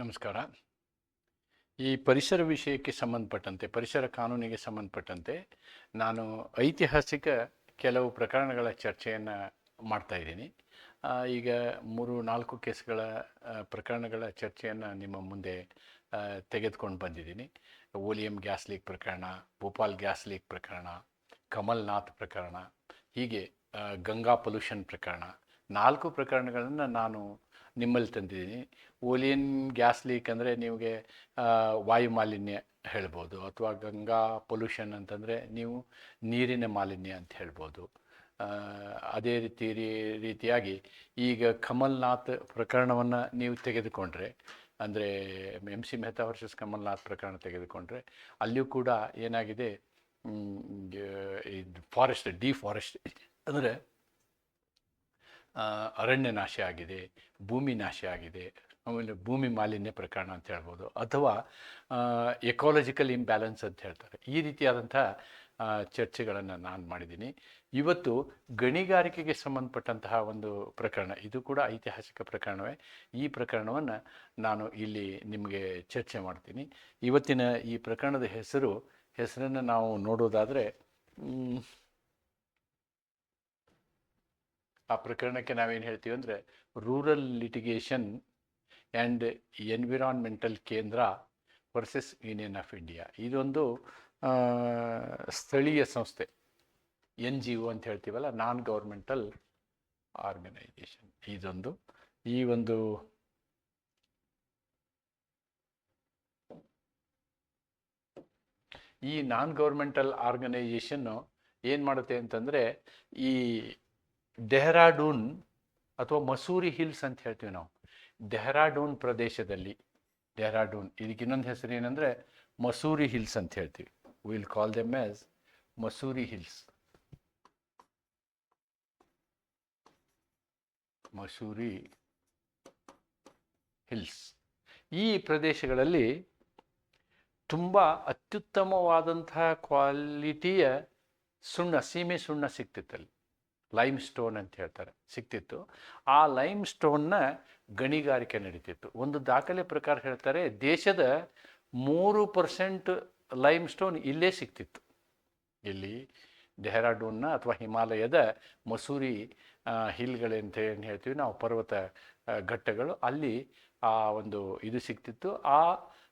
ನಮಸ್ಕಾರ. ಈ ಪರಿಸರ ವಿಷಯಕ್ಕೆ ಸಂಬಂಧಪಟ್ಟಂತೆ, ಪರಿಸರ ಕಾನೂನಿಗೆ ಸಂಬಂಧಪಟ್ಟಂತೆ ನಾನು ಐತಿಹಾಸಿಕ ಕೆಲವು ಪ್ರಕರಣಗಳ ಚರ್ಚೆಯನ್ನು ಮಾಡ್ತಾ ಇದ್ದೀನಿ. ಈಗ ಮೂರು, ನಾಲ್ಕು ಕೇಸ್ಗಳ ಪ್ರಕರಣಗಳ ಚರ್ಚೆಯನ್ನು ನಿಮ್ಮ ಮುಂದೆ ತೆಗೆದುಕೊಂಡು ಬಂದಿದ್ದೀನಿ. ಓಲಿಯಂ ಗ್ಯಾಸ್ ಲೀಕ್ ಪ್ರಕರಣ, ಭೋಪಾಲ್ ಗ್ಯಾಸ್ ಲೀಕ್ ಪ್ರಕರಣ, ಕಮಲ್ನಾಥ್ ಪ್ರಕರಣ, ಹೀಗೆ ಗಂಗಾ ಪೊಲ್ಯೂಷನ್ ಪ್ರಕರಣ, ನಾಲ್ಕು ಪ್ರಕರಣಗಳನ್ನು ನಾನು ನಿಮ್ಮಲ್ಲಿ ತಂದಿದ್ದೀನಿ. ಓಲಿಯನ್ ಗ್ಯಾಸ್ ಲೀಕ್ ಅಂದರೆ ನಿಮಗೆ ವಾಯು ಮಾಲಿನ್ಯ ಹೇಳ್ಬೋದು ಅಥವಾ ಗಂಗಾ ಪೊಲ್ಯೂಷನ್ ಅಂತಂದರೆ ನೀವು ನೀರಿನ ಮಾಲಿನ್ಯ ಅಂತ ಹೇಳ್ಬೋದು. ಅದೇ ರೀತಿ ರೀತಿಯಾಗಿ ಈಗ ಕಮಲ್ನಾಥ್ ಪ್ರಕರಣವನ್ನು ನೀವು ತೆಗೆದುಕೊಂಡ್ರೆ, ಅಂದರೆ M C Mehta versus Kamalnath ಪ್ರಕರಣ ತೆಗೆದುಕೊಂಡ್ರೆ, ಅಲ್ಲಿಯೂ ಕೂಡ ಏನಾಗಿದೆ ಫಾರೆಸ್ಟ್ ಡಿಫಾರೆಸ್ಟ್ ಅಂದರೆ ಅರಣ್ಯ ನಾಶ ಆಗಿದೆ, ಭೂಮಿ ನಾಶ ಆಗಿದೆ, ಆಮೇಲೆ ಭೂಮಿ ಮಾಲಿನ್ಯ ಪ್ರಕರಣ ಅಂತ ಹೇಳ್ಬೋದು, ಅಥವಾ ಎಕಾಲಜಿಕಲ್ ಇಂಬ್ಯಾಲೆನ್ಸ್ ಅಂತ ಹೇಳ್ತಾರೆ. ಈ ರೀತಿಯಾದಂಥ ಚರ್ಚೆಗಳನ್ನು ನಾನು ಮಾಡಿದ್ದೀನಿ. ಇವತ್ತು ಗಣಿಗಾರಿಕೆಗೆ ಸಂಬಂಧಪಟ್ಟಂತಹ ಒಂದು ಪ್ರಕರಣ, ಇದು ಕೂಡ ಐತಿಹಾಸಿಕ ಪ್ರಕರಣವೇ. ಈ ಪ್ರಕರಣವನ್ನು ನಾನು ಇಲ್ಲಿ ನಿಮಗೆ ಚರ್ಚೆ ಮಾಡ್ತೀನಿ. ಇವತ್ತಿನ ಈ ಪ್ರಕರಣದ ಹೆಸರು, ಹೆಸರನ್ನು ನಾವು ನೋಡೋದಾದರೆ ಆ ಪ್ರಕರಣಕ್ಕೆ ನಾವೇನು ಹೇಳ್ತೀವಿ ಅಂದರೆ rural litigation and environmental Kendra versus Union of India ಇದೊಂದು ಸ್ಥಳೀಯ ಸಂಸ್ಥೆ ಎನ್ ಜಿ ಒ ಅಂತ ಹೇಳ್ತೀವಲ್ಲ ನಾನ್ ಗೌರ್ಮೆಂಟಲ್ ಆರ್ಗನೈಜೇಷನ್ ಇದೊಂದು, ಈ ಒಂದು ಈ ನಾನ್ ಗೌರ್ಮೆಂಟಲ್ ಆರ್ಗನೈಜೇಷನ್ನು ಏನು ಮಾಡುತ್ತೆ ಅಂತಂದರೆ ಈ ಡೆಹ್ರಾಡೂನ್ ಅಥವಾ ಮಸೂರಿ ಹಿಲ್ಸ್ ಅಂತ ಹೇಳ್ತೀವಿ ನಾವು. ಡೆಹ್ರಾಡೂನ್ ಪ್ರದೇಶದಲ್ಲಿ, ಡೆಹ್ರಾಡೂನ್ ಇದಕ್ಕೆ ಇನ್ನೊಂದು ಹೆಸರು ಏನಂದರೆ ಮಸೂರಿ ಹಿಲ್ಸ್ ಅಂತ ಹೇಳ್ತೀವಿ. Will call them as Mussoorie hills. Mussoorie hills. ಈ ಪ್ರದೇಶಗಳಲ್ಲಿ ತುಂಬ ಅತ್ಯುತ್ತಮವಾದಂತಹ ಕ್ವಾಲಿಟಿಯ ಸುಣ್ಣ, ಸೀಮೆ ಸುಣ್ಣ ಸಿಕ್ತಿತ್ತಲ್ಲಿ. ಲೈಮ್ ಸ್ಟೋನ್ ಅಂತ ಹೇಳ್ತಾರೆ, ಸಿಕ್ತಿತ್ತು. ಆ ಲೈಮ್ ಸ್ಟೋನ್ನ ಗಣಿಗಾರಿಕೆ ನಡೀತಿತ್ತು. ಒಂದು ದಾಖಲೆ ಪ್ರಕಾರ ಹೇಳ್ತಾರೆ, ದೇಶದ ಮೂರು ಪರ್ಸೆಂಟ್ ಲೈಮ್ ಸ್ಟೋನ್ ಇಲ್ಲೇ ಸಿಕ್ತಿತ್ತು. ಇಲ್ಲಿ ಡೆಹ್ರಾಡೂನ್ನ ಅಥವಾ ಹಿಮಾಲಯದ ಮಸೂರಿ ಹಿಲ್ಗಳಂತ ಏನು ಹೇಳ್ತೀವಿ ನಾವು ಪರ್ವತ ಘಟ್ಟಗಳು ಅಲ್ಲಿ ಆ ಒಂದು ಇದು ಸಿಕ್ತಿತ್ತು. ಆ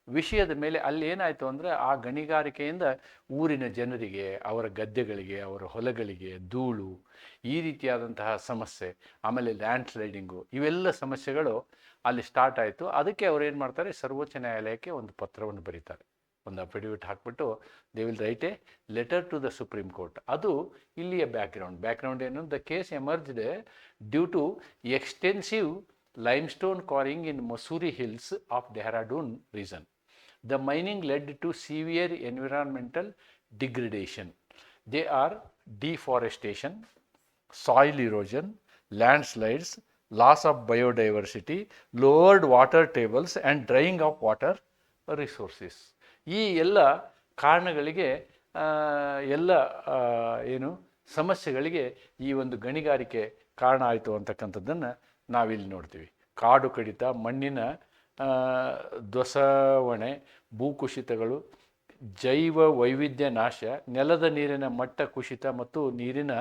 ವಿಷಯದ ಮೇಲೆ ಅಲ್ಲಿ ಏನಾಯಿತು ಅಂದರೆ ಆ ಗಣಿಗಾರಿಕೆಯಿಂದ ಊರಿನ ಜನರಿಗೆ, ಅವರ ಗದ್ದೆಗಳಿಗೆ, ಅವರ ಹೊಲಗಳಿಗೆ ಧೂಳು, ಈ ರೀತಿಯಾದಂತಹ ಸಮಸ್ಯೆ, ಆಮೇಲೆ ಲ್ಯಾಂಡ್ ಸ್ಲೈಡಿಂಗು ಇವೆಲ್ಲ ಸಮಸ್ಯೆಗಳು ಅಲ್ಲಿ ಸ್ಟಾರ್ಟ್ ಆಯಿತು. ಅದಕ್ಕೆ ಅವರು ಏನು ಮಾಡ್ತಾರೆ, ಸರ್ವೋಚ್ಚ ನ್ಯಾಯಾಲಯಕ್ಕೆ ಒಂದು ಪತ್ರವನ್ನು ಬರೀತಾರೆ. ಒಂದು ಅಫಿಡವಿಟ್ ಹಾಕ್ಬಿಟ್ಟು they will write a letter to the Supreme Court ಅದು ಇಲ್ಲಿಯ ಬ್ಯಾಕ್ಗ್ರೌಂಡ್ ಬ್ಯಾಕ್ಗ್ರೌಂಡ್ ಏನು? The case emerged due to extensive limestone quarrying in Mussoorie hills of Dehradun reason The mining led to severe environmental degradation. They are deforestation, soil erosion, landslides, loss of biodiversity, lowered water tables, and drying of water resources. ಈ ಎಲ್ಲ ಕಾರಣಗಳಿಗೆ ಎಲ್ಲ ಏನು ಸಮಸ್ಯೆಗಳಿಗೆ ಈ ಒಂದು ಗಣಿಗಾರಿಕೆ ಕಾರಣ ಆಯಿತು ಅಂತಕ್ಕಂಥದ್ದನ್ನು ನಾವಿಲ್ಲಿ ನೋಡ್ತೀವಿ ಕಾಡು ಕಡಿತ ಮಣ್ಣಿನ ಆ, ದೊಸವಣೆ ಭೂಕುಸಿತಗಳು ಜೈವ ವೈವಿಧ್ಯ ನಾಶ ನೆಲದ ನೀರಿನ ಮಟ್ಟ ಕುಸಿತ ಮತ್ತು ನೀರಿನ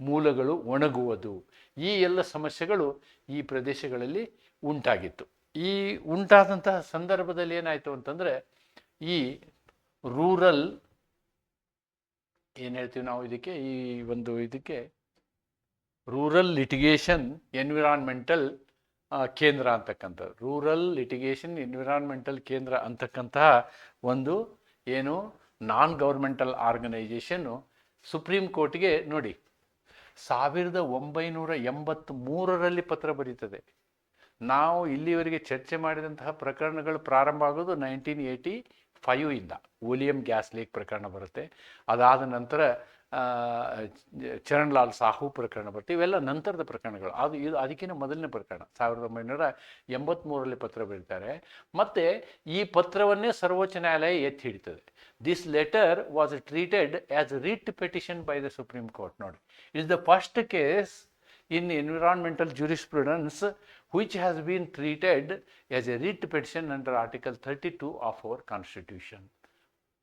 ಮೂಲಗಳು ಒಣಗುವುದು. ಈ ಎಲ್ಲ ಸಮಸ್ಯೆಗಳು ಈ ಪ್ರದೇಶಗಳಲ್ಲಿ ಉಂಟಾಗಿತ್ತು. ಈ ಉಂಟಾದಂತಹ ಸಂದರ್ಭದಲ್ಲಿ ಏನಾಯಿತು ಅಂತಂದರೆ ಈ ರೂರಲ್ ಏನು ಹೇಳ್ತೀವಿ ನಾವು ಇದಕ್ಕೆ? ಈ ಒಂದು ಇದಕ್ಕೆ ರೂರಲ್ ಲಿಟಿಗೇಷನ್ ಎನ್ವಿರಾನ್ಮೆಂಟಲ್ ಕೇಂದ್ರ ಅಂತಕ್ಕಂಥ ರೂರಲ್ ಲಿಟಿಗೇಷನ್ ಎನ್ವಿರಾನ್ಮೆಂಟಲ್ ಕೇಂದ್ರ ಅಂತಕ್ಕಂತಹ ಒಂದು ಏನು ನಾನ್ ಗೌರ್ಮೆಂಟಲ್ ಆರ್ಗನೈಜೇಷನ್ನು ಸುಪ್ರೀಂ ಕೋರ್ಟ್ಗೆ ನೋಡಿ, ಸಾವಿರದ ಒಂಬೈನೂರ ಎಂಬತ್ತ್ಮೂರರಲ್ಲಿ ಪತ್ರ ಬರೀತದೆ. ನಾವು ಇಲ್ಲಿವರೆಗೆ ಚರ್ಚೆ ಮಾಡಿದಂತಹ ಪ್ರಕರಣಗಳು ಪ್ರಾರಂಭ ಆಗೋದು ನೈನ್ಟೀನ್ ಏಯ್ಟಿ ಫೈವ್ ಇಂದ. ಓಲಿಯಂ ಗ್ಯಾಸ್ ಲೀಕ್ ಪ್ರಕರಣ ಬರುತ್ತೆ. ಅದಾದ ನಂತರ ಆ, ಚರಣ್ ಲಾಲ್ ಸಾಹು ಪ್ರಕರಣ ಬರುತ್ತೆ ಇವೆಲ್ಲ ನಂತರದ ಪ್ರಕರಣಗಳು. ಅದು ಇದು ಅದಕ್ಕಿಂತ ಮೊದಲನೇ ಪ್ರಕರಣ. ಸಾವಿರದ ಒಂಬೈನೂರ ಎಂಬತ್ತ್ಮೂರರಲ್ಲಿ ಪತ್ರ ಬರೀತಾರೆ. ಮತ್ತು ಈ ಪತ್ರವನ್ನೇ ಸರ್ವೋಚ್ಚ ನ್ಯಾಯಾಲಯ ಎತ್ತಿ ಹಿಡಿತದೆ. This letter was treated as writ petition by the Supreme Court ನೋಡಿ is the first case in environmental jurisprudence which has been treated as a writ petition under Article 32 of our Constitution.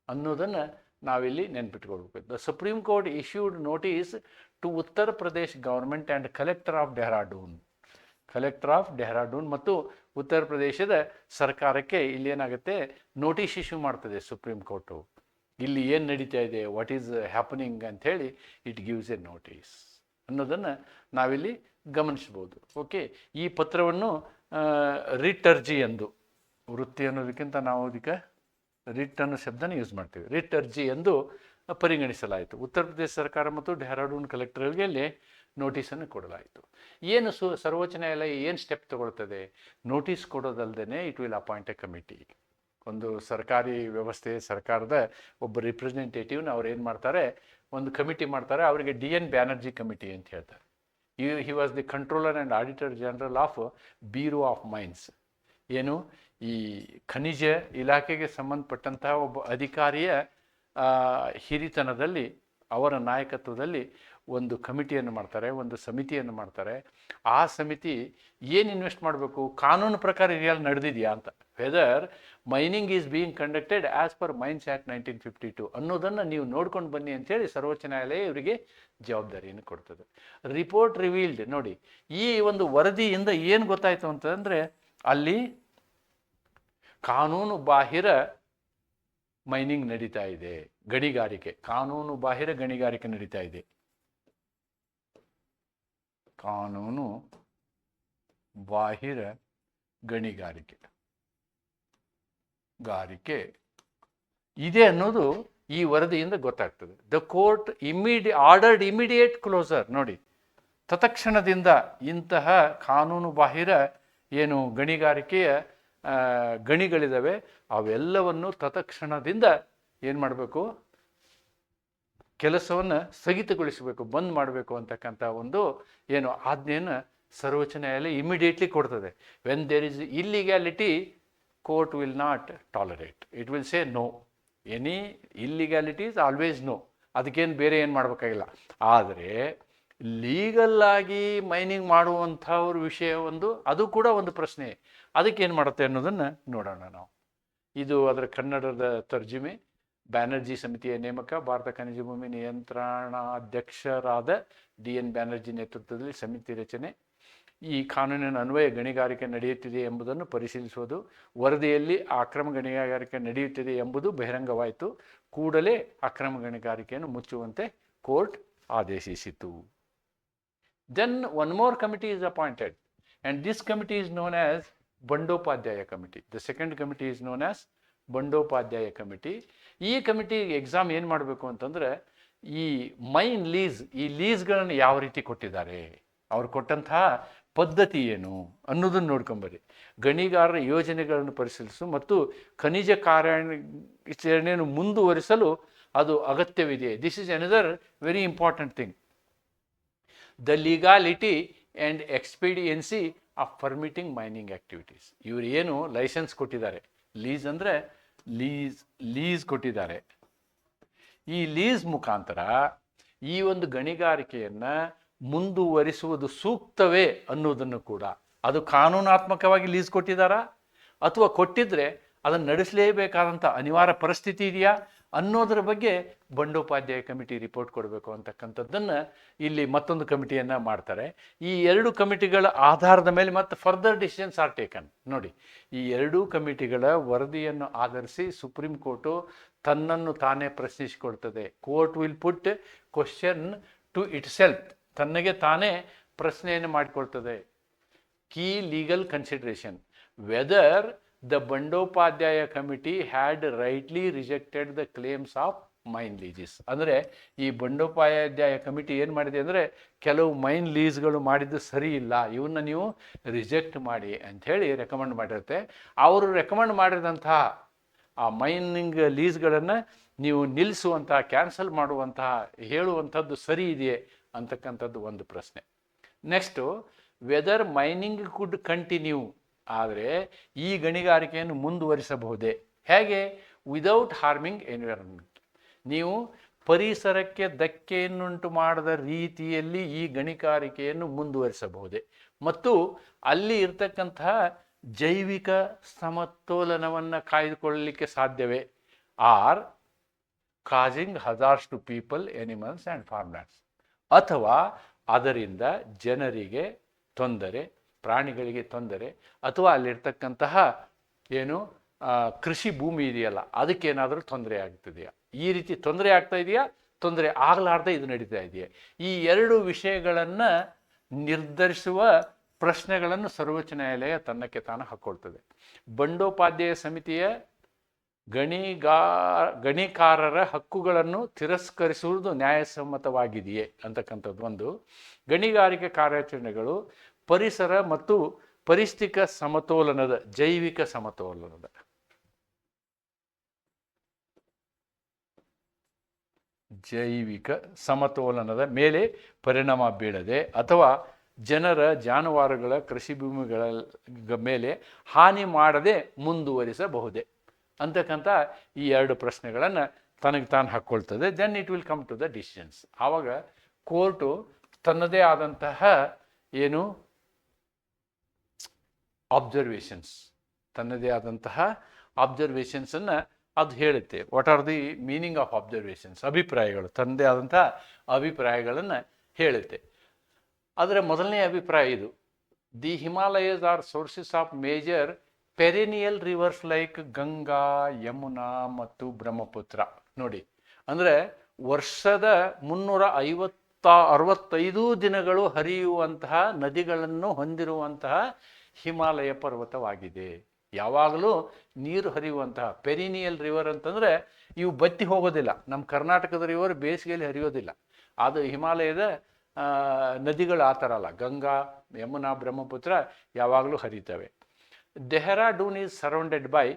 ಅನ್ನೋದನ್ನು ನಾವಿಲ್ಲಿ ನೆನ್ಪಿಟ್ಕೊಳ್ಬೇಕು. The Supreme Court issued notice to Uttar Pradesh government and collector of Dehradun collector of Dehradun ಮತ್ತು ಉತ್ತರ ಪ್ರದೇಶದ ಸರ್ಕಾರಕ್ಕೆ ಇಲ್ಲಿ ಏನಾಗುತ್ತೆ? Notice issue ಮಾಡ್ತದೆ supreme court ಇಲ್ಲಿ ಏನು ನಡೀತಾ ಇದೆ? ವಾಟ್ ಈಸ್ ಹ್ಯಾಪನಿಂಗ್ ಅಂಥೇಳಿ ಇಟ್ ಗಿವ್ಸ್ ಎ ನೋಟಿಸ್ ಅನ್ನೋದನ್ನು ನಾವಿಲ್ಲಿ ಗಮನಿಸ್ಬೋದು. ಓಕೆ ಈ ಪತ್ರವನ್ನು ರಿಟರ್ಜಿ ಎಂದು. ವೃತ್ತಿ ಅನ್ನೋದಕ್ಕಿಂತ ನಾವು ಅದಕ್ಕೆ ರಿಟ್ ಅನ್ನೋ ಶಬ್ದನ ಯೂಸ್ ಮಾಡ್ತೀವಿ. ರಿಟ್ ಅರ್ಜಿ ಎಂದು ಪರಿಗಣಿಸಲಾಯಿತು. ಉತ್ತರ ಪ್ರದೇಶ ಸರ್ಕಾರ ಮತ್ತು ಡೆಹ್ರಾಡೂನ್ ಅಲ್ಲಿ ನೋಟಿಸನ್ನು ಕೊಡಲಾಯಿತು. ಏನು ಸು, ಸರ್ವೋಚ್ಚ ನ್ಯಾಯಾಲಯ ಏನು ಸ್ಟೆಪ್ ತಗೊಳ್ತದೆ? Notice ಕೊಡೋದಲ್ಲದೆ it will appoint a committee ಒಂದು ಸರ್ಕಾರಿ ವ್ಯವಸ್ಥೆ, ಸರ್ಕಾರದ ಒಬ್ಬ ರಿಪ್ರೆಸೆಂಟೇಟಿವ್ನ ಅವ್ರು ಏನು ಮಾಡ್ತಾರೆ? ಒಂದು ಕಮಿಟಿ ಮಾಡ್ತಾರೆ. ಅವರಿಗೆ ಡಿ ಎನ್ ಬ್ಯಾನರ್ಜಿ ಕಮಿಟಿ ಅಂತ ಹೇಳ್ತಾರೆ. You he was the controller and auditor general of bureau of mines ಏನು? ಈ ಖನಿಜ ಇಲಾಖೆಗೆ ಸಂಬಂಧಪಟ್ಟಂತಹ ಒಬ್ಬ ಅಧಿಕಾರಿಯ ಹಿರಿತನದಲ್ಲಿ, ಅವರ ನಾಯಕತ್ವದಲ್ಲಿ ಒಂದು ಕಮಿಟಿಯನ್ನು ಮಾಡ್ತಾರೆ, ಒಂದು ಸಮಿತಿಯನ್ನು ಮಾಡ್ತಾರೆ. ಆ ಸಮಿತಿ ಏನು ಇನ್ವೆಸ್ಟ್ ಮಾಡಬೇಕು? ಕಾನೂನು ಪ್ರಕಾರ ಇದೆಯಲ್ಲಿ ನಡೆದಿದೆಯಾ ಅಂತ. Whether mining is being conducted as per Mines Act nineteen fifty two ಅನ್ನೋದನ್ನು ನೀವು ನೋಡ್ಕೊಂಡು ಬನ್ನಿ ಅಂತೇಳಿ ಸರ್ವೋಚ್ಚ ನ್ಯಾಯಾಲಯ ಇವರಿಗೆ ಜವಾಬ್ದಾರಿಯನ್ನು ಕೊಡ್ತದೆ. ರಿಪೋರ್ಟ್ ರಿವೀಲ್ಡ್ ನೋಡಿ, ಈ ಒಂದು ವರದಿಯಿಂದ ಏನು ಗೊತ್ತಾಯಿತು ಅಂತಂದರೆ, ಅಲ್ಲಿ ಕಾನೂನು ಬಾಹಿರ ಮೈನಿಂಗ್ ನಡೀತಾ ಇದೆ, ಗಣಿಗಾರಿಕೆ, ಕಾನೂನು ಬಾಹಿರ ಗಣಿಗಾರಿಕೆ ನಡೀತಾ ಇದೆ. ಕಾನೂನು ಬಾಹಿರ ಗಣಿಗಾರಿಕೆ. ಗಾರಿಕೆ ಇದೆ ಅನ್ನೋದು ಈ ವರದಿಯಿಂದ ಗೊತ್ತಾಗ್ತದೆ. The court ಇಮಿಡಿ ordered immediate closure ನೋಡಿ. ತತ್ಕ್ಷಣದಿಂದ ಇಂತಹ ಕಾನೂನು ಬಾಹಿರ ಏನು ಗಣಿಗಾರಿಕೆಯ ಆ, ಗಣಿಗಳಿದಾವೆ. ಅವೆಲ್ಲವನ್ನು ತತ್ಕ್ಷಣದಿಂದ ಏನು ಮಾಡಬೇಕು? ಕೆಲಸವನ್ನು ಸ್ಥಗಿತಗೊಳಿಸಬೇಕು ಬಂದ್ ಮಾಡಬೇಕು ಅಂತಕ್ಕಂಥ ಒಂದು ಏನು ಆಜ್ಞೆಯನ್ನು ಸರ್ವೋಚ್ಚ ನ್ಯಾಯಾಲಯ ಇಮಿಡಿಯೇಟ್ಲಿ ಕೊಡ್ತದೆ. When there is illegality court will not tolerate it will say no any illegalities always no ಅದಕ್ಕೇನು ಬೇರೆ ಏನು ಮಾಡಬೇಕಾಗಿಲ್ಲ. ಆದರೆ ಲೀಗಲ್ಲಾಗಿ ಮೈನಿಂಗ್ ಮಾಡುವಂಥವ್ರ ವಿಷಯ ಒಂದು ಅದು ಕೂಡ ಒಂದು ಪ್ರಶ್ನೆ. ಅದಕ್ಕೆ ಏನು ಮಾಡುತ್ತೆ ಅನ್ನೋದನ್ನು ನೋಡೋಣ ನಾವು. ಇದು ಅದರ ಕನ್ನಡದ ತರ್ಜುಮೆ. ಬ್ಯಾನರ್ಜಿ ಸಮಿತಿಯ ನೇಮಕ, ಭಾರತ ಖನಿಜ ಭೂಮಿ ನಿಯಂತ್ರಣಾಧ್ಯಕ್ಷರಾದ ಡಿ ಎನ್ ಬ್ಯಾನರ್ಜಿ ನೇತೃತ್ವದಲ್ಲಿ ಸಮಿತಿ ರಚನೆ. ಈ ಕಾನೂನಿನ ಅನ್ವಯ ಗಣಿಗಾರಿಕೆ ನಡೆಯುತ್ತಿದೆ ಎಂಬುದನ್ನು ಪರಿಶೀಲಿಸುವುದು, ವರದಿಯಲ್ಲಿ ಅಕ್ರಮ ಗಣಿಗಾರಿಕೆ ನಡೆಯುತ್ತಿದೆ ಎಂಬುದು ಬಹಿರಂಗವಾಯಿತು. ಕೂಡಲೇ ಅಕ್ರಮ ಗಣಿಗಾರಿಕೆಯನ್ನು ಮುಚ್ಚುವಂತೆ court ಆದೇಶಿಸಿತು. Then one more committee is appointed and this committee is known as Bandopadhyay committee. The second committee is known as Bandopadhyay committee. ಈ ಕಮಿಟಿ ಎಕ್ಸಾಮ್ ಏನು ಮಾಡಬೇಕು ಅಂತಂದರೆ, ಈ ಮೈನ್ ಲೀಸ್, ಈ ಲೀಸ್ಗಳನ್ನು ಯಾವ ರೀತಿ ಕೊಟ್ಟಿದ್ದಾರೆ, ಅವ್ರು ಕೊಟ್ಟಂತಹ ಪದ್ಧತಿ ಏನು ಅನ್ನೋದನ್ನು ನೋಡ್ಕೊಂಬರಿ ಗಣಿಗಾರರ ಯೋಜನೆಗಳನ್ನು ಪರಿಶೀಲಿಸು ಮತ್ತು ಖನಿಜ ಕಾರ್ಯಾಚರಣೆಯನ್ನು ಮುಂದುವರಿಸಲು ಅದು ಅಗತ್ಯವಿದೆ. This is another very important thing the legality and expediency of permitting mining activities ಇವರು ಏನು ಲೈಸೆನ್ಸ್ ಕೊಟ್ಟಿದ್ದಾರೆ. ಲೀಸ್ ಅಂದರೆ ಲೀಸ್ ಲೀಸ್ ಕೊಟ್ಟಿದ್ದಾರೆ. ಈ ಲೀಸ್ ಮುಖಾಂತರ ಈ ಒಂದು ಗಣಿಗಾರಿಕೆಯನ್ನು ಮುಂದುವರಿಸುವುದು ಸೂಕ್ತವೇ ಅನ್ನೋದನ್ನು ಕೂಡ ಅದು ಕಾನೂನಾತ್ಮಕವಾಗಿ ಲೀಸ್ ಕೊಟ್ಟಿದ್ದಾರಾ? ಅಥವಾ ಕೊಟ್ಟಿದ್ರೆ ಅದನ್ನು ನಡೆಸಲೇಬೇಕಾದಂಥ ಅನಿವಾರ್ಯ ಪರಿಸ್ಥಿತಿ ಇದೆಯಾ? ಅನ್ನೋದ್ರ ಬಗ್ಗೆ ಬಂಡೋಪಾಧ್ಯಾಯ ಕಮಿಟಿ ರಿಪೋರ್ಟ್ ಕೊಡಬೇಕು ಅಂತಕ್ಕಂಥದ್ದನ್ನು ಇಲ್ಲಿ ಮತ್ತೊಂದು ಕಮಿಟಿಯನ್ನು ಮಾಡ್ತಾರೆ. ಈ ಎರಡು ಕಮಿಟಿಗಳ ಆಧಾರದ ಮೇಲೆ ಮತ್ತೆ ಫರ್ದರ್ ಡಿಸಿಷನ್ಸ್ ಆರ್ ಟೇಕನ್ ನೋಡಿ, ಈ ಎರಡೂ ಕಮಿಟಿಗಳ ವರದಿಯನ್ನು ಆಧರಿಸಿ ಸುಪ್ರೀಂ ಕೋರ್ಟು ತನ್ನನ್ನು ತಾನೇ ಪ್ರಶ್ನಿಸಿಕೊಳ್ತದೆ. Court will put question to itself ತನ್ನಗೆ ತಾನೇ ಪ್ರಶ್ನೆಯನ್ನು ಮಾಡಿಕೊಳ್ತದೆ. Key legal consideration whether the Bandopadhyay committee had rightly rejected the claims of mine leases ಅಂದರೆ ಈ ಬಂಡೋಪಾಧ್ಯಾಯ ಕಮಿಟಿ ಏನು ಮಾಡಿದೆ ಅಂದರೆ ಕೆಲವು ಮೈನ್ ಲೀಸ್ಗಳು ಮಾಡಿದ್ದು ಸರಿ ಇಲ್ಲ. ಇವನ್ನ ನೀವು ರಿಜೆಕ್ಟ್ ಮಾಡಿ ಅಂಥೇಳಿ ರೆಕಮೆಂಡ್ ಮಾಡಿರುತ್ತೆ. ಅವರು ರೆಕಮೆಂಡ್ ಮಾಡಿದಂತಹ ಆ ಮೈನಿಂಗ್ ಲೀಸ್ಗಳನ್ನು ನೀವು ನಿಲ್ಲಿಸುವಂತಹ ಕ್ಯಾನ್ಸಲ್ ಮಾಡುವಂತಹ, ಹೇಳುವಂಥದ್ದು ಸರಿ ಇದೆಯೇ ಅಂತಕ್ಕಂಥದ್ದು ಒಂದು ಪ್ರಶ್ನೆ. Next whether mining could continue ಆದರೆ ಈ ಗಣಿಗಾರಿಕೆಯನ್ನು ಮುಂದುವರಿಸಬಹುದೇ? ಹೇಗೆ? ವಿದೌಟ್ ಹಾರ್ಮಿಂಗ್ ಎನ್ವಿರಾನ್ಮೆಂಟ್ ನೀವು ಪರಿಸರಕ್ಕೆ ಧಕ್ಕೆಯನ್ನುಂಟು ಮಾಡದ ರೀತಿಯಲ್ಲಿ ಈ ಗಣಿಗಾರಿಕೆಯನ್ನು ಮುಂದುವರಿಸಬಹುದೇ? ಮತ್ತು ಅಲ್ಲಿ ಇರ್ತಕ್ಕಂತಹ ಜೈವಿಕ ಸಮತೋಲನವನ್ನು ಕಾಯ್ದುಕೊಳ್ಳಲಿಕ್ಕೆ ಸಾಧ್ಯವೇ? Or causing hazards to people animals and farmlands ಅಥವಾ ಅದರಿಂದ ಜನರಿಗೆ ತೊಂದರೆ ಪ್ರಾಣಿಗಳಿಗೆ ತೊಂದರೆ ಅಥವಾ ಅಲ್ಲಿರ್ತಕ್ಕಂತಹ ಏನು ಕೃಷಿ ಭೂಮಿ ಇದೆಯಲ್ಲ, ಅದಕ್ಕೇನಾದರೂ ತೊಂದರೆ ಆಗ್ತಿದೆಯಾ? ಈ ರೀತಿ ತೊಂದರೆ ಆಗ್ತಾ ಇದೆಯಾ? ತೊಂದರೆ ಆಗಲಾರ್ದೆ ಇದು ನಡೀತಾ ಇದೆಯಾ? ಈ ಎರಡು ವಿಷಯಗಳನ್ನು ನಿರ್ಧರಿಸುವ ಪ್ರಶ್ನೆಗಳನ್ನು ಸರ್ವೋಚ್ಚ ನ್ಯಾಯಾಲಯ ತನ್ನಕ್ಕೆ ತಾನು ಹಾಕ್ಕೊಳ್ತದೆ ಬಂಡೋಪಾಧ್ಯಾಯ ಸಮಿತಿಯ ಗಣಿಗಾ ಗಣಿಕಾರರ ಹಕ್ಕುಗಳನ್ನು ತಿರಸ್ಕರಿಸುವುದು ನ್ಯಾಯಸಮ್ಮತವಾಗಿದೆಯೇ ಅಂತಕ್ಕಂಥದ್ದು ಒಂದು. ಗಣಿಗಾರಿಕೆ ಕಾರ್ಯಾಚರಣೆಗಳು ಪರಿಸರ ಮತ್ತು ಪರಿಸ್ಥಿತಿಕ ಸಮತೋಲನದ, ಜೈವಿಕ ಸಮತೋಲನದ. ಜೈವಿಕ ಸಮತೋಲನದ ಮೇಲೆ ಪರಿಣಾಮ ಬೀಳದೆ ಅಥವಾ ಜನರ ಜಾನುವಾರುಗಳ ಕೃಷಿ ಭೂಮಿಗಳ ಮೇಲೆ ಹಾನಿ ಮಾಡದೆ ಮುಂದುವರಿಸಬಹುದೇ? ಅಂತಕ್ಕಂಥ ಈ ಎರಡು ಪ್ರಶ್ನೆಗಳನ್ನು ತನಗೆ ತಾನು ಹಾಕ್ಕೊಳ್ತದೆ then it will come to the decisions ಆವಾಗ ಕೋರ್ಟು ತನ್ನದೇ ಆದಂತಹ ಏನು ಅಬ್ಸರ್ವೇಷನ್ಸ್ ತನ್ನದೇ ಆದಂತಹ ಅಬ್ಸರ್ವೇಷನ್ಸನ್ನು ಅದು ಹೇಳುತ್ತೆ. What are the meaning of observations ಅಭಿಪ್ರಾಯಗಳು. ತನ್ನದೇ ಆದಂತಹ ಅಭಿಪ್ರಾಯಗಳನ್ನು ಹೇಳುತ್ತೆ. ಅದರ ಮೊದಲನೇ ಅಭಿಪ್ರಾಯ ಇದು. The Himalayas are sources of major perennial rivers like Ganga Yamuna ಮತ್ತು ಬ್ರಹ್ಮಪುತ್ರ ನೋಡಿ, ಅಂದರೆ ವರ್ಷದ ಮುನ್ನೂರ ಐವತ್ತ, ಅರವತ್ತೈದು ದಿನಗಳು ಹರಿಯುವಂತಹ ನದಿಗಳನ್ನು ಹೊಂದಿರುವಂತಹ ಹಿಮಾಲಯ ಪರ್ವತವಾಗಿದೆ. ಯಾವಾಗಲೂ ನೀರು ಹರಿಯುವಂತಹ ಪೆರಿನಿಯಲ್ ರಿವರ್ ಅಂತಂದರೆ ಇವು ಬತ್ತಿ ಹೋಗೋದಿಲ್ಲ. ನಮ್ಮ ಕರ್ನಾಟಕದ ರಿವರ್ ಬೇಸಿಗೆಯಲ್ಲಿ ಹರಿಯೋದಿಲ್ಲ. ಅದು ಹಿಮಾಲಯದ ನದಿಗಳು ಆ ಥರ ಅಲ್ಲ. ಗಂಗಾ, ಯಮುನಾ, ಬ್ರಹ್ಮಪುತ್ರ ಯಾವಾಗಲೂ ಹರಿತವೆ. Dehradun is surrounded by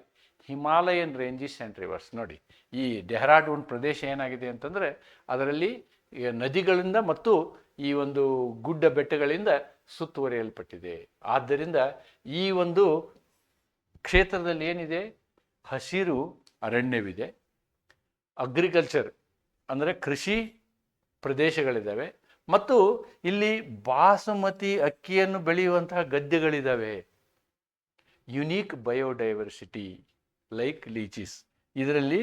Himalayan ranges and rivers ನೋಡಿ, ಈ ಡೆಹ್ರಾಡೂನ್ ಪ್ರದೇಶ ಏನಾಗಿದೆ ಅಂತಂದರೆ ಅದರಲ್ಲಿ ನದಿಗಳಿಂದ ಮತ್ತು ಈ ಒಂದು ಗುಡ್ಡ ಬೆಟ್ಟಗಳಿಂದ ಸುತ್ತುವರಿಯಲ್ಪಟ್ಟಿದೆ. ಆದ್ದರಿಂದ ಈ ಒಂದು ಕ್ಷೇತ್ರದಲ್ಲಿ ಏನಿದೆ? ಹಸಿರು ಅರಣ್ಯವಿದೆ. ಅಗ್ರಿಕಲ್ಚರ್ ಅಂದರೆ ಕೃಷಿ ಪ್ರದೇಶಗಳಿದ್ದಾವೆ. ಮತ್ತು ಇಲ್ಲಿ ಬಾಸುಮತಿ ಅಕ್ಕಿಯನ್ನು ಬೆಳೆಯುವಂತಹ ಗದ್ದೆಗಳಿದ್ದಾವೆ. ಯುನೀಕ್ ಬಯೋಡೈವರ್ಸಿಟಿ ಲೈಕ್ ಲೀಚಿಸ್ ಇದರಲ್ಲಿ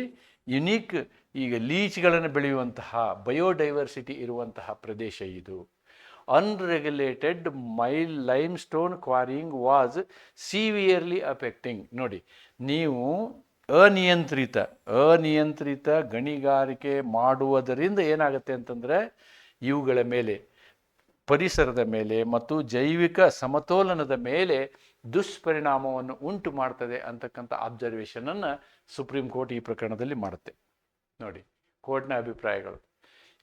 ಯುನೀಕ್ ಈಗ ಲೀಚ್ಗಳನ್ನು ಬೆಳೆಯುವಂತಹ ಬಯೋಡೈವರ್ಸಿಟಿ ಇರುವಂತಹ ಪ್ರದೇಶ ಇದು. Unregulated mile limestone quarrying was severely affecting ನೋಡಿ, ನೀವು ಅನಿಯಂತ್ರಿತ ಅನಿಯಂತ್ರಿತ ಗಣಿಗಾರಿಕೆ ಮಾಡುವುದರಿಂದ ಏನಾಗುತ್ತೆ ಅಂತಂದರೆ, ಇವುಗಳ ಮೇಲೆ, ಪರಿಸರದ ಮೇಲೆ ಮತ್ತು ಜೈವಿಕ ಸಮತೋಲನದ ಮೇಲೆ ದುಷ್ಪರಿಣಾಮವನ್ನು ಉಂಟು ಮಾಡ್ತದೆ ಅಂತಕ್ಕಂಥ ಅಬ್ಸರ್ವೇಷನನ್ನು ಸುಪ್ರೀಂ ಕೋರ್ಟ್ ಈ ಪ್ರಕರಣದಲ್ಲಿ ಮಾಡುತ್ತೆ. ನೋಡಿ ಕೋರ್ಟ್ನ ಅಭಿಪ್ರಾಯಗಳು.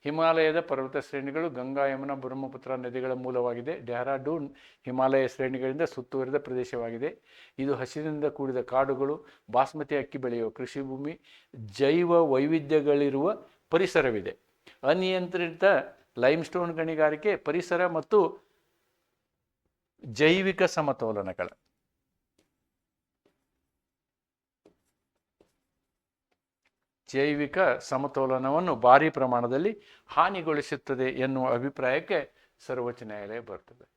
ಹಿಮಾಲಯದ ಪರ್ವತ ಶ್ರೇಣಿಗಳು ಗಂಗಾ, ಯಮುನಾ, ಬ್ರಹ್ಮಪುತ್ರ ನದಿಗಳ ಮೂಲವಾಗಿದೆ. ಡೆಹ್ರಾಡೂನ್ ಹಿಮಾಲಯ ಶ್ರೇಣಿಗಳಿಂದ ಸುತ್ತುವರಿದ ಪ್ರದೇಶವಾಗಿದೆ. ಇದು ಹಸಿರಿನಿಂದ ಕೂಡಿದ ಕಾಡುಗಳು, ಬಾಸ್ಮತಿ ಅಕ್ಕಿ ಬೆಳೆಯುವ ಕೃಷಿ ಭೂಮಿ ಜೈವ ವೈವಿಧ್ಯಗಳಿರುವ ಪರಿಸರವಿದೆ. ಅನಿಯಂತ್ರಿತ ಲೈಮ್ಸ್ಟೋನ್ ಗಣಿಗಾರಿಕೆ, ಪರಿಸರ ಮತ್ತು ಜೈವಿಕ ಸಮತೋಲನಗಳ ಜೈವಿಕ ಸಮತೋಲನವನ್ನು ಭಾರಿ ಪ್ರಮಾಣದಲ್ಲಿ ಹಾನಿಗೊಳಿಸುತ್ತದೆ ಎನ್ನುವ ಅಭಿಪ್ರಾಯಕ್ಕೆ ಸರ್ವೋಚ್ಚ ನ್ಯಾಯಾಲಯ ಬರ್ತದೆ.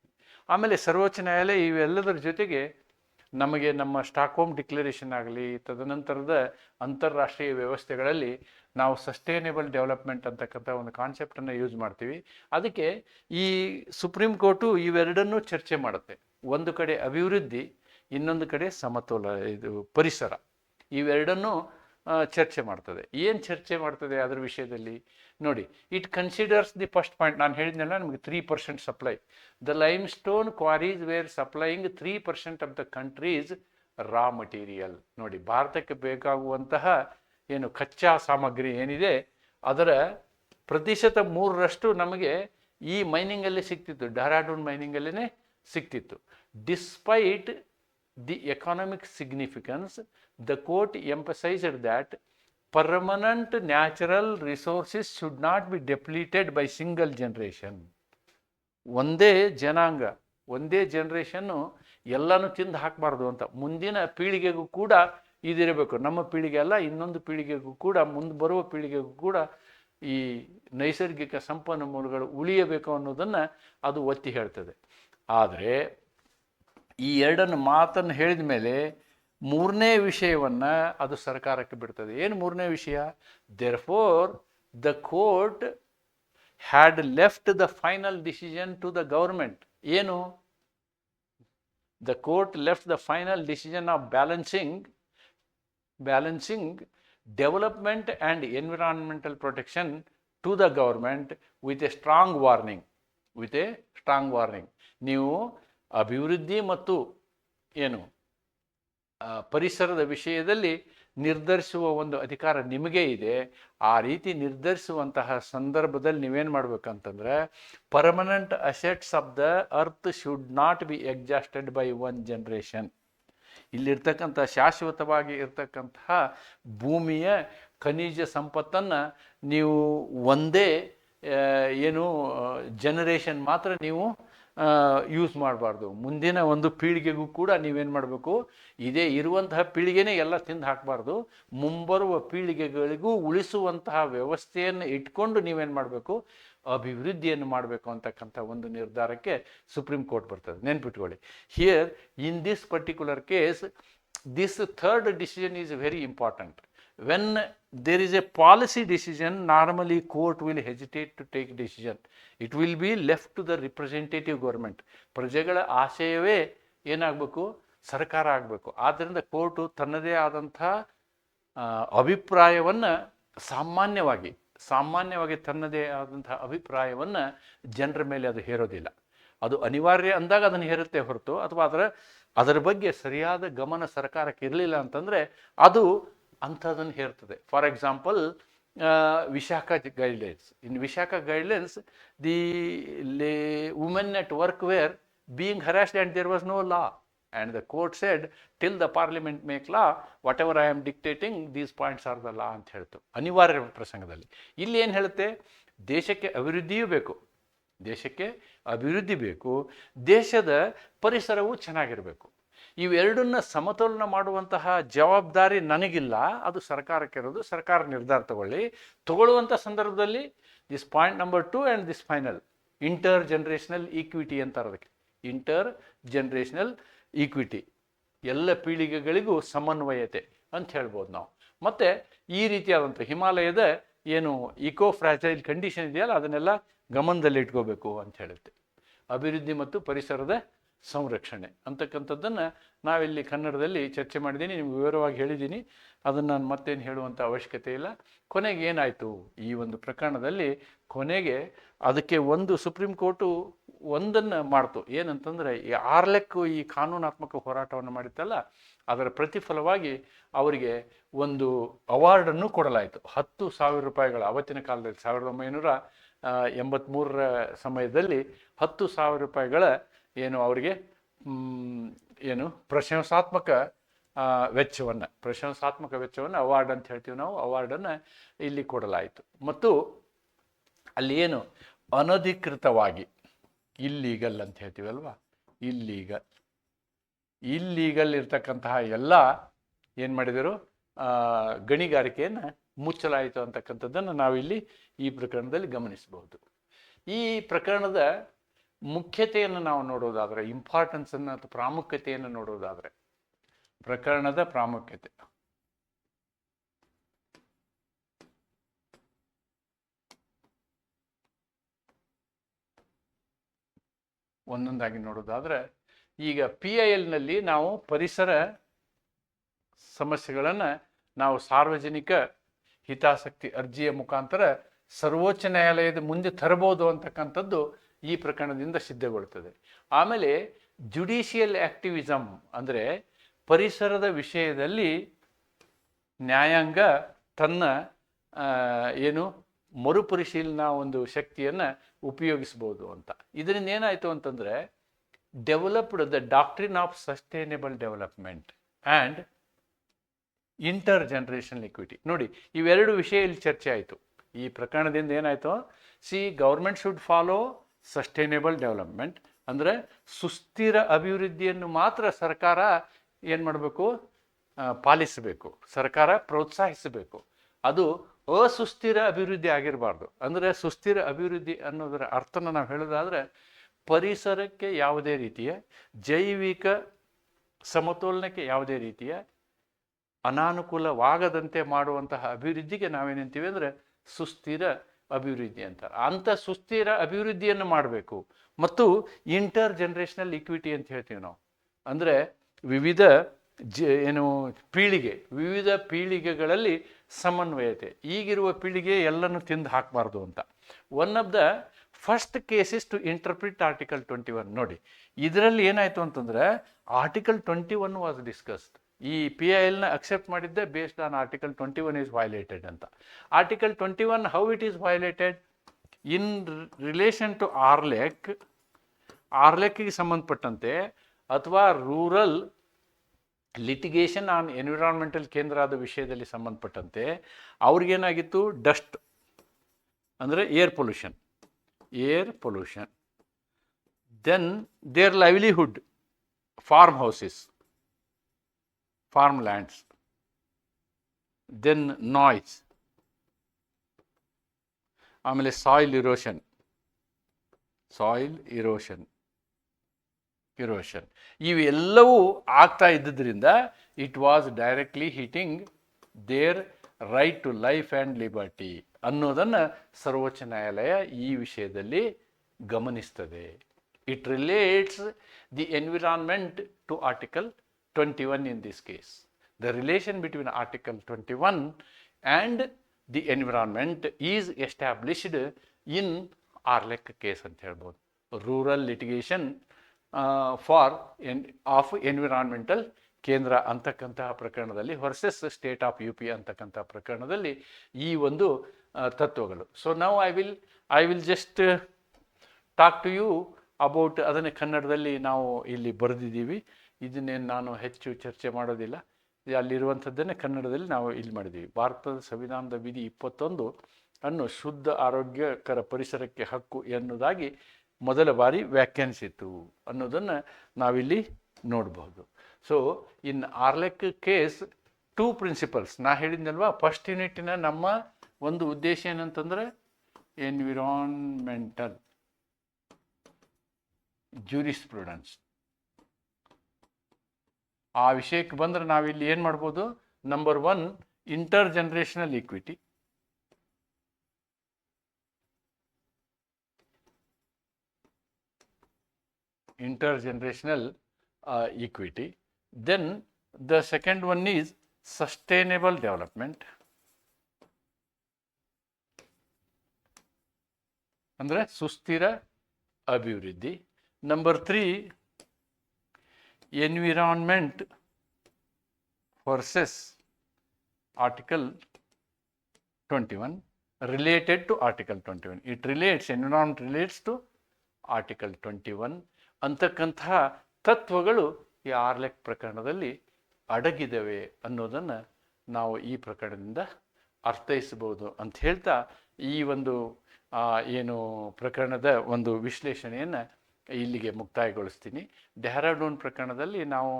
ಆಮೇಲೆ ಸರ್ವೋಚ್ಚ ನ್ಯಾಯಾಲಯ ಇವೆಲ್ಲದರ ಜೊತೆಗೆ ನಮಗೆ ನಮ್ಮ ಸ್ಟಾಕ್ಹೋಮ್ ಡಿಕ್ಲರೇಷನ್ ಆಗಲಿ, ತದನಂತರದ ಅಂತಾರಾಷ್ಟ್ರೀಯ ವ್ಯವಸ್ಥೆಗಳಲ್ಲಿ ನಾವು ಸಸ್ಟೈನೇಬಲ್ ಡೆವಲಪ್ಮೆಂಟ್ ಅಂತಕ್ಕಂಥ ಒಂದು ಕಾನ್ಸೆಪ್ಟನ್ನು ಯೂಸ್ ಮಾಡ್ತೀವಿ. ಅದಕ್ಕೆ ಈ ಸುಪ್ರೀಂ ಕೋರ್ಟು ಇವೆರಡನ್ನೂ ಚರ್ಚೆ ಮಾಡುತ್ತೆ. ಒಂದು ಕಡೆ ಅಭಿವೃದ್ಧಿ, ಇನ್ನೊಂದು ಕಡೆ ಸಮತೋಲ, ಇದು ಪರಿಸರ. ಇವೆರಡನ್ನೂ ಚರ್ಚೆ ಮಾಡ್ತದೆ. ಏನು ಚರ್ಚೆ ಮಾಡ್ತದೆ ಅದರ ವಿಷಯದಲ್ಲಿ? ನೋಡಿ it considers the first point ನಾನು ಹೇಳಿದ್ನಲ್ಲ, ನಮಗೆ three percent supply the limestone quarries were supplying three percent of the country's raw material ನೋಡಿ, ಭಾರತಕ್ಕೆ ಬೇಕಾಗುವಂತಹ ಏನು ಕಚ್ಚಾ ಸಾಮಗ್ರಿ ಏನಿದೆ, ಅದರ ಪ್ರತಿಶತ ಮೂರರಷ್ಟು ನಮಗೆ ಈ ಮೈನಿಂಗಲ್ಲೇ ಸಿಕ್ತಿತ್ತು ಡೆಹ್ರಾಡೂನ್ ಮೈನಿಂಗಲ್ಲೇ ಸಿಕ್ತಿತ್ತು despite the economic significance the court emphasised that permanent natural resources should not be depleted by single generation ಒಂದೇ ಜನಾಂಗ, ಒಂದೇ ಜನ್ರೇಷನ್ನು ಎಲ್ಲನೂ ತಿಂದು ಹಾಕಬಾರ್ದು ಅಂತ. ಮುಂದಿನ ಪೀಳಿಗೆಗೂ ಕೂಡ ಇದಿರಬೇಕು. ನಮ್ಮ ಪೀಳಿಗೆ ಅಲ್ಲ, ಇನ್ನೊಂದು ಪೀಳಿಗೆಗೂ ಕೂಡ, ಮುಂದೆ ಬರುವ ಪೀಳಿಗೆಗೂ ಕೂಡ ಈ ನೈಸರ್ಗಿಕ ಸಂಪನ್ಮೂಲಗಳು ಉಳಿಯಬೇಕು ಅನ್ನೋದನ್ನು ಅದು ಒತ್ತಿ ಹೇಳ್ತದೆ. ಆದರೆ ಈ ಎರಡನ್ನು ಮಾತನ್ನು ಹೇಳಿದ ಮೇಲೆ ಮೂರನೇ ವಿಷಯವನ್ನು ಅದು ಸರ್ಕಾರಕ್ಕೆ ಬಿಡ್ತದೆ. ಏನು ಮೂರನೇ ವಿಷಯ? Therefore the court had left the final decision to the government ಏನು? The court left the final decision of balancing balancing development and environmental protection to the government with a strong warning with a strong warning ನೀವು ಅಭಿವೃದ್ಧಿ ಮತ್ತು ಏನು? ಪರಿಸರದ ವಿಷಯದಲ್ಲಿ ನಿರ್ಧರಿಸುವ ಒಂದು ಅಧಿಕಾರ ನಿಮಗೆ ಇದೆ. ಆ ರೀತಿ ನಿರ್ಧರಿಸುವಂತಹ ಸಂದರ್ಭದಲ್ಲಿ ನೀವೇನು ಮಾಡ್ಬೇಕಂತಂದ್ರೆ permanent assets of the earth should not be exhausted by one generation ಇಲ್ಲಿರ್ತಕ್ಕಂಥ ಶಾಶ್ವತವಾಗಿ ಇರ್ತಕ್ಕಂತಹ ಭೂಮಿಯ ಖನಿಜ ಸಂಪತ್ತನ್ನು ನೀವು ಒಂದೇ ಏನು ಜನರೇಷನ್ ಮಾತ್ರ ನೀವು ಯೂಸ್ ಮಾಡಬಾರ್ದು. ಮುಂದಿನ ಒಂದು ಪೀಳಿಗೆಗೂ ಕೂಡ ನೀವೇನು ಮಾಡಬೇಕು? ಇದೇ ಇರುವಂತಹ ಪೀಳಿಗೆನೇ ಎಲ್ಲ ತಿಂದು ಹಾಕಬಾರ್ದು. ಮುಂಬರುವ ಪೀಳಿಗೆಗಳಿಗೂ ಉಳಿಸುವಂತಹ ವ್ಯವಸ್ಥೆಯನ್ನು ಇಟ್ಕೊಂಡು ನೀವೇನು ಮಾಡಬೇಕು? ಅಭಿವೃದ್ಧಿಯನ್ನು ಮಾಡಬೇಕು ಅಂತಕ್ಕಂಥ ಒಂದು ನಿರ್ಧಾರಕ್ಕೆ ಸುಪ್ರೀಂ ಕೋರ್ಟ್ ಬರ್ತದೆ. ನೆನ್ಪಿಟ್ಕೊಳ್ಳಿ. Here in this particular case this third decision is very important when there is a policy decision, normally court will hesitate to take decision. It will be left to the representative government. ಪ್ರಜೆಗಳ ಆಶಯವೇ ಏನಾಗಬೇಕು? ಸರ್ಕಾರ ಆಗಬೇಕು. ಆದ್ದರಿಂದ court ತನ್ನದೇ ಆದಂಥ ಅಭಿಪ್ರಾಯವನ್ನು ಸಾಮಾನ್ಯವಾಗಿ ಸಾಮಾನ್ಯವಾಗಿ ತನ್ನದೇ ಆದಂಥ ಅಭಿಪ್ರಾಯವನ್ನು ಜನರ ಮೇಲೆ ಅದು ಹೇರೋದಿಲ್ಲ. ಅದು ಅನಿವಾರ್ಯ ಅಂದಾಗ ಅದನ್ನು ಹೇರುತ್ತೆ ಹೊರತು, ಅಥವಾ ಅದರ ಅದರ ಬಗ್ಗೆ ಸರಿಯಾದ ಗಮನ ಸರ್ಕಾರಕ್ಕೆ ಇರಲಿಲ್ಲ ಅಂತಂದರೆ ಅದು ಅಂಥದನ್ನು ಹೇರ್ತದೆ. For example Vishakha guidelines in Vishakha guidelines the lay women at work were being harassed and there was no law and the court said till the parliament make law whatever I am dictating these points are the law ಅಂತ ಹೇಳ್ತು. ಅನಿವಾರ್ಯ ಪ್ರಸಂಗದಲ್ಲಿ. ಇಲ್ಲಿ ಏನು ಹೇಳುತ್ತೆ? ದೇಶಕ್ಕೆ ಅಭಿವೃದ್ಧಿಯೂ ಬೇಕು. ದೇಶಕ್ಕೆ ಅಭಿವೃದ್ಧಿ ಬೇಕು. ದೇಶದ ಪರಿಸರವೂ ಚೆನ್ನಾಗಿರಬೇಕು. ಇವೆರಡನ್ನ ಸಮತೋಲನ ಮಾಡುವಂತಹ ಜವಾಬ್ದಾರಿ ನನಗಿಲ್ಲ. ಅದು ಸರ್ಕಾರಕ್ಕೆ ಇರೋದು. ಸರ್ಕಾರ ನಿರ್ಧಾರ ತಗೊಳ್ಳಿ. ತಗೊಳ್ಳುವಂಥ ಸಂದರ್ಭದಲ್ಲಿ this point number two and this final intergenerational equity ಅಂತಾರೆ ಅದಕ್ಕೆ. ಇಂಟರ್ ಜನ್ರೇಷನಲ್ ಈಕ್ವಿಟಿ ಎಲ್ಲ ಪೀಳಿಗೆಗಳಿಗೂ ಸಮನ್ವಯತೆ ಅಂತ ಹೇಳ್ಬೋದು ನಾವು. ಮತ್ತು ಈ ರೀತಿಯಾದಂಥ ಹಿಮಾಲಯದ ಏನು ಇಕೋ ಫ್ರಾಜೈಲ್ ಕಂಡೀಷನ್ ಇದೆಯಲ್ಲ, ಅದನ್ನೆಲ್ಲ ಗಮನದಲ್ಲಿ ಇಟ್ಕೋಬೇಕು ಅಂತ ಹೇಳುತ್ತೆ. ಅಭಿವೃದ್ಧಿ ಮತ್ತು ಪರಿಸರದ ಸಂರಕ್ಷಣೆ ಅಂತಕ್ಕಂಥದ್ದನ್ನು ನಾವಿಲ್ಲಿ ಕನ್ನಡದಲ್ಲಿ ಚರ್ಚೆ ಮಾಡಿದ್ದೀನಿ, ನಿಮ್ಗೆ ವಿವರವಾಗಿ ಹೇಳಿದ್ದೀನಿ. ಅದನ್ನು ನಾನು ಮತ್ತೇನು ಹೇಳುವಂಥ ಅವಶ್ಯಕತೆ ಇಲ್ಲ. ಕೊನೆಗೆ ಏನಾಯಿತು? ಈ ಒಂದು ಪ್ರಕರಣದಲ್ಲಿ ಕೊನೆಗೆ ಅದಕ್ಕೆ ಒಂದು ಸುಪ್ರೀಂ ಕೋರ್ಟು ಒಂದನ್ನು ಮಾಡ್ತು. ಏನಂತಂದರೆ, ಈ ಆರ್ಲೆಕ್ಕು ಈ ಕಾನೂನಾತ್ಮಕ ಹೋರಾಟವನ್ನು ಮಾಡಿತ್ತಲ್ಲ, ಅದರ ಪ್ರತಿಫಲವಾಗಿ ಅವರಿಗೆ ಒಂದು ಅವಾರ್ಡನ್ನು ಕೊಡಲಾಯಿತು. ಹತ್ತು ಸಾವಿರ ರೂಪಾಯಿಗಳ, ಅವತ್ತಿನ ಕಾಲದಲ್ಲಿ ಸಾವಿರದ ಒಂಬೈನೂರ ಎಂಬತ್ತ್ಮೂರರ ಸಮಯದಲ್ಲಿ ಹತ್ತು ಸಾವಿರ ರೂಪಾಯಿಗಳ ಏನು ಅವರಿಗೆ ಏನು ಪ್ರಶಂಸಾತ್ಮಕ ವೆಚ್ಚವನ್ನು ಪ್ರಶಂಸಾತ್ಮಕ ವೆಚ್ಚವನ್ನು ಅವಾರ್ಡ್ ಅಂತ ಹೇಳ್ತೀವಿ ನಾವು ಅವಾರ್ಡನ್ನು ಇಲ್ಲಿ ಕೊಡಲಾಯಿತು. ಮತ್ತು ಅಲ್ಲಿ ಏನು ಅನಧಿಕೃತವಾಗಿ ಇಲ್ಲೀಗಲ್ ಅಂತ ಹೇಳ್ತೀವಲ್ವಾ? ಇಲ್ಲೀಗಲ್ ಇಲ್ಲೀಗಲ್ ಇರ್ತಕ್ಕಂತಹ ಎಲ್ಲ ಏನು ಮಾಡಿದರು? ಗಣಿಗಾರಿಕೆಯನ್ನು ಮುಚ್ಚಲಾಯಿತು ಅಂತಕ್ಕಂಥದ್ದನ್ನು ನಾವಿಲ್ಲಿ ಈ ಪ್ರಕರಣದಲ್ಲಿ ಗಮನಿಸಬಹುದು. ಈ ಪ್ರಕರಣದ ಮುಖ್ಯತೆಯನ್ನು ನಾವು ನೋಡೋದಾದರೆ ಇಂಪಾರ್ಟೆನ್ಸನ್ನು ಅಥವಾ ಪ್ರಾಮುಖ್ಯತೆಯನ್ನು ನೋಡೋದಾದರೆ, ಪ್ರಕರಣದ ಪ್ರಾಮುಖ್ಯತೆ. ಒಂದೊಂದಾಗಿ ನೋಡೋದಾದರೆ, ಈಗ ಪಿ ಐ ಎಲ್ನಲ್ಲಿ ನಾವು ಪರಿಸರ ಸಮಸ್ಯೆಗಳನ್ನು ನಾವು ಸಾರ್ವಜನಿಕ ಹಿತಾಸಕ್ತಿ ಅರ್ಜಿಯ ಮುಖಾಂತರ ಸರ್ವೋಚ್ಚ ನ್ಯಾಯಾಲಯದ ಮುಂದೆ ತರಬಹುದು ಅಂತಕ್ಕಂಥದ್ದು ಈ ಪ್ರಕರಣದಿಂದ ಸಿದ್ಧಗೊಳ್ಳುತ್ತದೆ. ಆಮೇಲೆ ಜುಡಿಷಿಯಲ್ ಆ್ಯಕ್ಟಿವಿಸಮ್ ಅಂದರೆ ಪರಿಸರದ ವಿಷಯದಲ್ಲಿ ನ್ಯಾಯಾಂಗ ತನ್ನ ಏನು ಮರುಪರಿಶೀಲನಾ ಒಂದು ಶಕ್ತಿಯನ್ನು ಉಪಯೋಗಿಸ್ಬೋದು ಅಂತ. ಇದರಿಂದ ಏನಾಯಿತು ಅಂತಂದರೆ developed the doctrine of sustainable development and intergeneration equity. ನೋಡಿ, ಇವೆರಡು ವಿಷಯ ಇಲ್ಲಿ ಚರ್ಚೆ ಆಯಿತು. ಈ ಪ್ರಕರಣದಿಂದ ಏನಾಯಿತು? See government should follow sustainable development ಅಂದರೆ ಸುಸ್ಥಿರ ಅಭಿವೃದ್ಧಿಯನ್ನು ಮಾತ್ರ ಸರ್ಕಾರ ಏನು ಮಾಡಬೇಕು? ಪಾಲಿಸಬೇಕು. ಸರ್ಕಾರ ಪ್ರೋತ್ಸಾಹಿಸಬೇಕು. ಅದು ಅಸುಸ್ಥಿರ ಅಭಿವೃದ್ಧಿ ಆಗಿರಬಾರ್ದು. ಅಂದರೆ ಸುಸ್ಥಿರ ಅಭಿವೃದ್ಧಿ ಅನ್ನೋದರ ಅರ್ಥನ ನಾವು ಹೇಳೋದಾದ್ರೆ ಪರಿಸರಕ್ಕೆ ಯಾವುದೇ ರೀತಿಯ, ಜೈವಿಕ ಸಮತೋಲನಕ್ಕೆ ಯಾವುದೇ ರೀತಿಯ ಅನಾನುಕೂಲವಾಗದಂತೆ ಮಾಡುವಂತಹ ಅಭಿವೃದ್ಧಿಗೆ ನಾವೇನಂತೀವಿ ಅಂದರೆ ಸುಸ್ಥಿರ ಅಭಿವೃದ್ಧಿ ಅಂತಾರೆ. ಅಂಥ ಸುಸ್ಥಿರ ಅಭಿವೃದ್ಧಿಯನ್ನು ಮಾಡಬೇಕು. ಮತ್ತು ಇಂಟರ್ ಜನರೇಷನಲ್ ಇಕ್ವಿಟಿ ಅಂತ ಹೇಳ್ತೀವಿ ನಾವು. ಅಂದರೆ ವಿವಿಧ ಜ, ಏನು, ಪೀಳಿಗೆ, ವಿವಿಧ ಪೀಳಿಗೆಗಳಲ್ಲಿ ಸಮನ್ವಯತೆ. ಈಗಿರುವ ಪೀಳಿಗೆ ಎಲ್ಲನೂ ತಿಂದು ಹಾಕಬಾರ್ದು ಅಂತ. One of the first cases to interpret article twenty one ನೋಡಿ. ಇದರಲ್ಲಿ ಏನಾಯಿತು ಅಂತಂದರೆ article twenty one was discussed ಈ ಪಿ ಐ ಎಲ್ನ ಅಕ್ಸೆಪ್ಟ್ ಮಾಡಿದ್ದೆ based on article twenty one is violated ಅಂತ article twenty one how it is violated in relation to RLEK ಆರ್ಲೆಕ್ಕಿಗೆ ಸಂಬಂಧಪಟ್ಟಂತೆ ಅಥವಾ ರೂರಲ್ ಲಿಟಿಗೇಷನ್ ಆನ್ ಎನ್ವಿರಾನ್ಮೆಂಟಲ್ ಕೇಂದ್ರದ ವಿಷಯದಲ್ಲಿ ಸಂಬಂಧಪಟ್ಟಂತೆ ಅವ್ರಿಗೇನಾಗಿತ್ತು ಡಸ್ಟ್ ಅಂದರೆ air pollution air pollution then their livelihood farm houses lands then noise ಆಮೇಲೆ soil erosion soil erosion erosion ಇವೆಲ್ಲವೂ ಆಗ್ತಾ ಇದ್ದುದರಿಂದ it was directly hitting their right to life and liberty ಅನ್ನೋದನ್ನು ಸರ್ವೋಚ್ಚ ನ್ಯಾಯಾಲಯ ಈ ವಿಷಯದಲ್ಲಿ ಗಮನಿಸ್ತದೆ. It relates the environment to article twenty one in this case the relation between article twenty one and the environment is established in RLEK case ಅಂತ ಹೇಳ್ಬೋದು. Rural litigation for and of environmental Kendra ಅಂತಕ್ಕಂತಹ ಪ್ರಕರಣದಲ್ಲಿ versus state of U P ಅಂತಕ್ಕಂಥ ಪ್ರಕರಣದಲ್ಲಿ ಈ ಒಂದು ತತ್ವಗಳು. So ನಾವು I will I will just talk to you about ಅದನ್ನೇ ಕನ್ನಡದಲ್ಲಿ ನಾವು ಇಲ್ಲಿ ಬರೆದಿದ್ದೀವಿ. ಇದನ್ನೇನು ನಾನು ಹೆಚ್ಚು ಚರ್ಚೆ ಮಾಡೋದಿಲ್ಲ. ಅಲ್ಲಿರುವಂಥದ್ದನ್ನೇ ಕನ್ನಡದಲ್ಲಿ ನಾವು ಇಲ್ಲಿ ಮಾಡಿದ್ದೀವಿ. ಭಾರತದ ಸಂವಿಧಾನದ ವಿಧಿ ಇಪ್ಪತ್ತೊಂದು ಅನ್ನು ಶುದ್ಧ ಆರೋಗ್ಯಕರ ಪರಿಸರಕ್ಕೆ ಹಕ್ಕು ಎನ್ನುವುದಾಗಿ ಮೊದಲ ಬಾರಿ ವ್ಯಾಖ್ಯಾನಿಸಿತು ಅನ್ನೋದನ್ನು ನಾವಿಲ್ಲಿ ನೋಡಬಹುದು. So in Arlek case two principles ನಾ ಹೇಳಿದ್ನಲ್ವಾ ಫಸ್ಟ್ ಯೂನಿಟಿನ ನಮ್ಮ ಒಂದು ಉದ್ದೇಶ ಏನಂತಂದ್ರೆ ಎನ್ವಿರಾನ್ಮೆಂಟಲ್ ಜೂರಿಸ್ಪ್ರುಡೆನ್ಸ್ ಆ ವಿಷಯಕ್ಕೆ ಬಂದರೆ ನಾವಿಲ್ಲಿ ಏನು ಮಾಡ್ಬೋದು? Number one intergenerational equity intergenerational equity then the second one is sustainable development ಅಂದ್ರೆ ಸುಸ್ಥಿರ ಅಭಿವೃದ್ಧಿ. Number three environment versus article twenty one related to article twenty one it relates to article twenty one ಅಂತಕ್ಕಂತಹ ತತ್ವಗಳು ಈ ಆರ್ಲೆಕ್ ಪ್ರಕರಣದಲ್ಲಿ ಅಡಗಿದವೆ ಅನ್ನೋದನ್ನು ನಾವು ಈ ಪ್ರಕರಣದಿಂದ ಅರ್ಥೈಸಬಹುದು ಅಂತ ಹೇಳ್ತಾ ಈ ಒಂದು ಏನು ಪ್ರಕರಣದ ಒಂದು ವಿಶ್ಲೇಷಣೆಯನ್ನು ಇಲ್ಲಿಗೆ ಮುಕ್ತಾಯಗೊಳಿಸ್ತೀನಿ. ಡೆಹ್ರಾಡೂನ್ ಪ್ರಕರಣದಲ್ಲಿ ನಾವು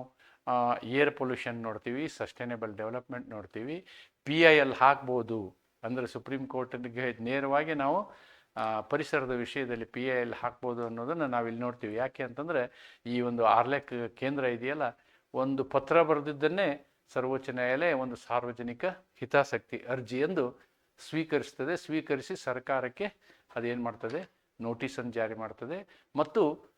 ಏರ್ ಪೊಲ್ಯೂಷನ್ ನೋಡ್ತೀವಿ, ಸಸ್ಟೈನೇಬಲ್ ಡೆವಲಪ್ಮೆಂಟ್ ನೋಡ್ತೀವಿ. ಪಿ ಐ ಎಲ್ ಹಾಕ್ಬೋದು ಅಂದರೆ ಸುಪ್ರೀಂ ಕೋರ್ಟ್ಗೆ ನೇರವಾಗಿ ನಾವು ಪರಿಸರದ ವಿಷಯದಲ್ಲಿ ಪಿ ಐ ಎಲ್ ಹಾಕ್ಬೋದು ಅನ್ನೋದನ್ನು ನಾವಿಲ್ಲಿ ನೋಡ್ತೀವಿ. ಯಾಕೆ ಅಂತಂದರೆ ಈ ಒಂದು ಆರ್ಲೆಕ್ ಕೇಂದ್ರ ಇದೆಯಲ್ಲ, ಒಂದು ಪತ್ರ ಬರೆದಿದ್ದನ್ನೇ ಸರ್ವೋಚ್ಚ ನ್ಯಾಯಾಲಯ ಒಂದು ಸಾರ್ವಜನಿಕ ಹಿತಾಸಕ್ತಿ ಅರ್ಜಿ ಎಂದು ಸ್ವೀಕರಿಸ್ತದೆ. ಸ್ವೀಕರಿಸಿ ಸರ್ಕಾರಕ್ಕೆ ಅದೇನು ಮಾಡ್ತದೆ? ನೋಟಿಸನ್ನು ಜಾರಿ ಮಾಡ್ತದೆ. ಮತ್ತು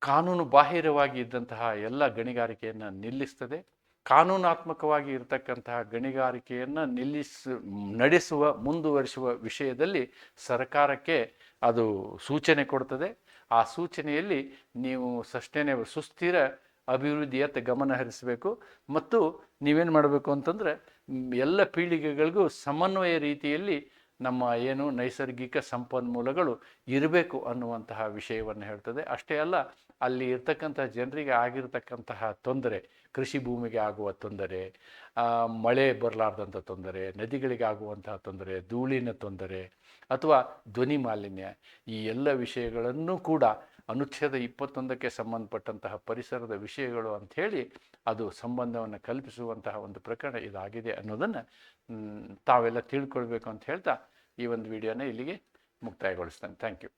ಕಾನೂನು ಬಾಹಿರವಾಗಿ ಇದ್ದಂತಹ ಎಲ್ಲ ಗಣಿಗಾರಿಕೆಯನ್ನು ನಿಲ್ಲಿಸ್ತದೆ. ಕಾನೂನಾತ್ಮಕವಾಗಿ ಇರತಕ್ಕಂತಹ ಗಣಿಗಾರಿಕೆಯನ್ನು ನಿಲ್ಲಿಸ, ನಡೆಸುವ, ಮುಂದುವರಿಸುವ ವಿಷಯದಲ್ಲಿ ಸರ್ಕಾರಕ್ಕೆ ಅದು ಸೂಚನೆ ಕೊಡ್ತದೆ. ಆ ಸೂಚನೆಯಲ್ಲಿ ನೀವು ಸಷ್ಟೇನೆ ಸುಸ್ಥಿರ ಅಭಿವೃದ್ಧಿಯತ್ತ ಗಮನ ಹರಿಸಬೇಕು. ಮತ್ತು ನೀವೇನು ಮಾಡಬೇಕು ಅಂತಂದರೆ, ಎಲ್ಲ ಪೀಳಿಗೆಗಳಿಗೂ ಸಮನ್ವಯ ರೀತಿಯಲ್ಲಿ ನಮ್ಮ ಏನು ನೈಸರ್ಗಿಕ ಸಂಪನ್ಮೂಲಗಳು ಇರಬೇಕು ಅನ್ನುವಂತಹ ವಿಷಯವನ್ನು ಹೇಳ್ತದೆ. ಅಷ್ಟೇ ಅಲ್ಲ, ಅಲ್ಲಿ ಇರ್ತಕ್ಕಂತಹ ಜನರಿಗೆ ಆಗಿರತಕ್ಕಂತಹ ತೊಂದರೆ, ಕೃಷಿ ಭೂಮಿಗೆ ಆಗುವ ತೊಂದರೆ ಮಳೆ ಬರಲಾರ್ದಂಥ ತೊಂದರೆ, ನದಿಗಳಿಗೆ ಆಗುವಂತಹ ತೊಂದರೆ, ಧೂಳಿನ ತೊಂದರೆ ಅಥವಾ ಧ್ವನಿ ಮಾಲಿನ್ಯ, ಈ ಎಲ್ಲ ವಿಷಯಗಳನ್ನು ಕೂಡ ಅನುಚ್ಛೇದ ಇಪ್ಪತ್ತೊಂದಕ್ಕೆ ಸಂಬಂಧಪಟ್ಟಂತಹ ಪರಿಸರದ ವಿಷಯಗಳು ಅಂಥೇಳಿ ಅದು ಸಂಬಂಧವನ್ನು ಕಲ್ಪಿಸುವಂತಹ ಒಂದು ಪ್ರಕರಣ ಇದಾಗಿದೆ ಅನ್ನೋದನ್ನು ತಾವೆಲ್ಲ ತಿಳ್ಕೊಳ್ಬೇಕು ಅಂತ ಹೇಳ್ತಾ ಈ ಒಂದು ವಿಡಿಯೋನ ಇಲ್ಲಿಗೆ ಮುಕ್ತಾಯಗೊಳಿಸ್ತೇನೆ. Thank you